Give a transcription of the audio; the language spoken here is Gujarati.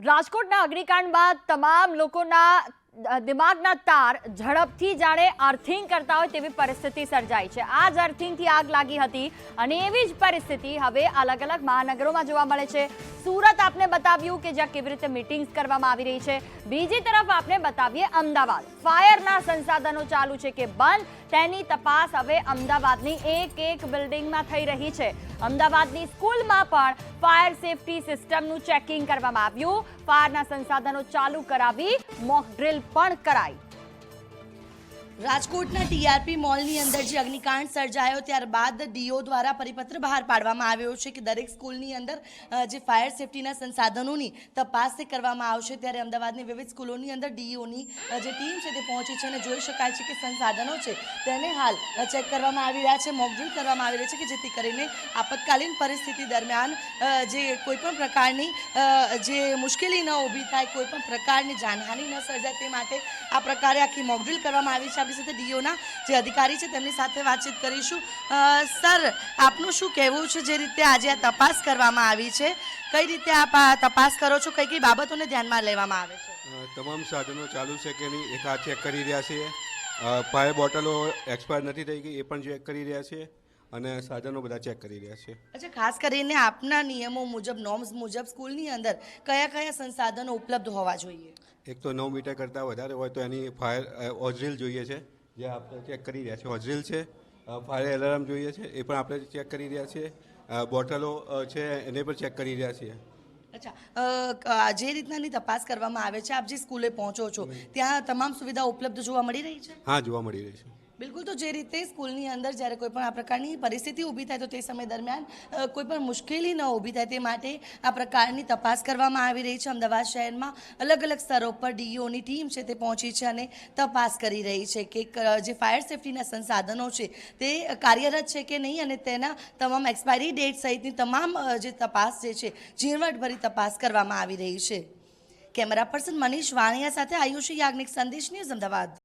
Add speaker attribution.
Speaker 1: રાજકોટના અગ્નિકાંડ બાદ તમામ લોકોના દિમાગના તાર ઝડપથી જાણે અર્થિંગ કરતા હોય તેવી પરિસ્થિતિ સર્જાઈ છે. આ જ અર્થિંગથી આગ લાગી હતી અને એવી જ પરિસ્થિતિ હવે અલગ અલગ મહાનગરોમાં જોવા મળે છે. સુરત આપને બતાવ્યું કે જ્યાં કેવી રીતે મિટિંગ્સ કરવામાં આવી રહી છે. બીજી તરફ આપને બતાવીએ અમદાવાદ. ફાયરના સંસાધનો ચાલુ છે કે બંધ. તેની તપાસ હવે અમદાવાદની એક એક બિલ્ડિંગમાં થઈ રહી છે. અમદાવાદની સ્કૂલમાં પણ ફાયર સેફટી સિસ્ટમનું ચેકિંગ કરવામાં આવ્યું. ફાયરના સંસાધનો ચાલુ કરાવી મોક ડ્રિલ પણ કરાઈ.
Speaker 2: રાજકોટના ટીઆરપી મોલની અંદર જે અગ્નિકાંડ સર્જાયો ત્યારબાદ ડીઓ દ્વારા પરિપત્ર બહાર પાડવામાં આવ્યો છે કે દરેક સ્કૂલની અંદર જે ફાયર સેફટીના સંસાધનોની તપાસ કરવામાં આવશે. ત્યારે અમદાવાદની વિવિધ સ્કૂલોની અંદર ડીઓની જે ટીમ છે તે પહોંચી છે અને જોઈ શકાય છે કે સંસાધનો છે તેને હાલ ચેક કરવામાં આવી રહ્યા છે, મોકડ્રીલ કરવામાં આવી રહી છે કે જેથી કરીને આપતકાલીન પરિસ્થિતિ દરમિયાન જે કોઈપણ પ્રકારની જે મુશ્કેલી ન ઊભી થાય, કોઈપણ પ્રકારની જાનહાનિ ન સર્જાય તે માટે આ પ્રકારે આખી મોકડ્રીલ કરવામાં આવી છે. આપણી સાથે ડીઓના જે અધિકારી છે તેમની સાથે વાતચીત કરીશું. સર, આપનું શું કહેવું છે જે રીતે આજે આ તપાસ કરવામાં આવી છે? કઈ રીતે આપ આ તપાસ કરો છો? કઈ કઈ બાબતોને ધ્યાનમાં લેવામાં આવે છે?
Speaker 3: તમામ સાધનો ચાલુ છે કે નહીં એક આ ચેક કરી રહ્યા છીએ. પાય બોટલો એક્સપાયર નથી થઈ ગઈ એ પણ ચેક કરી રહ્યા છીએ. અને સાધનો બધા ચેક કરી રહ્યા છે.
Speaker 2: અચ્છા ખાસ કરીને આપના નિયમો મુજબ નોર્મ્સ મુજબ સ્કૂલની અંદર કયા કયા સંસાધનો ઉપલબ્ધ હોવા જોઈએ?
Speaker 3: એક તો નવ મીટર કરતાં વધારે હોય તો એની ફાયર ઓઝરીલ જોઈએ છે જે આપણે ચેક કરી રહ્યા છીએ. ઓઝરીલ છે ફાયર એલાર્મ જોઈએ છે એ પણ આપણે ચેક કરી રહ્યા છીએ. બોટલો છે એને પણ ચેક કરી રહ્યા છીએ.
Speaker 2: અચ્છા જે રીતનાની તપાસ કરવામાં આવે છે આપ જે સ્કૂલે પહોંચો છો ત્યાં તમામ સુવિધા ઉપલબ્ધ જોવા મળી રહી છે?
Speaker 3: હા જોવા મળી રહી છે.
Speaker 2: બિલકુલ, તો જે રીતે સ્કૂલની અંદર જ્યારે કોઈ પણ આ પ્રકારની પરિસ્થિતિ ઊભી થાય તો તે સમય દરમિયાન કોઈ પણ મુશ્કેલી ન ઊભી થાય તે માટે આ પ્રકારની તપાસ કરવામાં આવી રહી છે. અમદાવાદ શહેરમાં અલગ અલગ સ્તરો પર ડીઓની ટીમ છે તે પહોંચી છે અને તપાસ કરી રહી છે કે જે ફાયર સેફટીના સંસાધનો છે તે કાર્યરત છે કે નહીં અને તેના તમામ એક્સપાયરી ડેટ સહિતની તમામ જે તપાસ જે છે ઝીણવટભરી તપાસ કરવામાં આવી રહી છે. કેમેરા પર્સન મનીષ વાણિયા સાથે આયુષી યાજ્ઞિક સંદેશ ન્યૂઝ અમદાવાદ.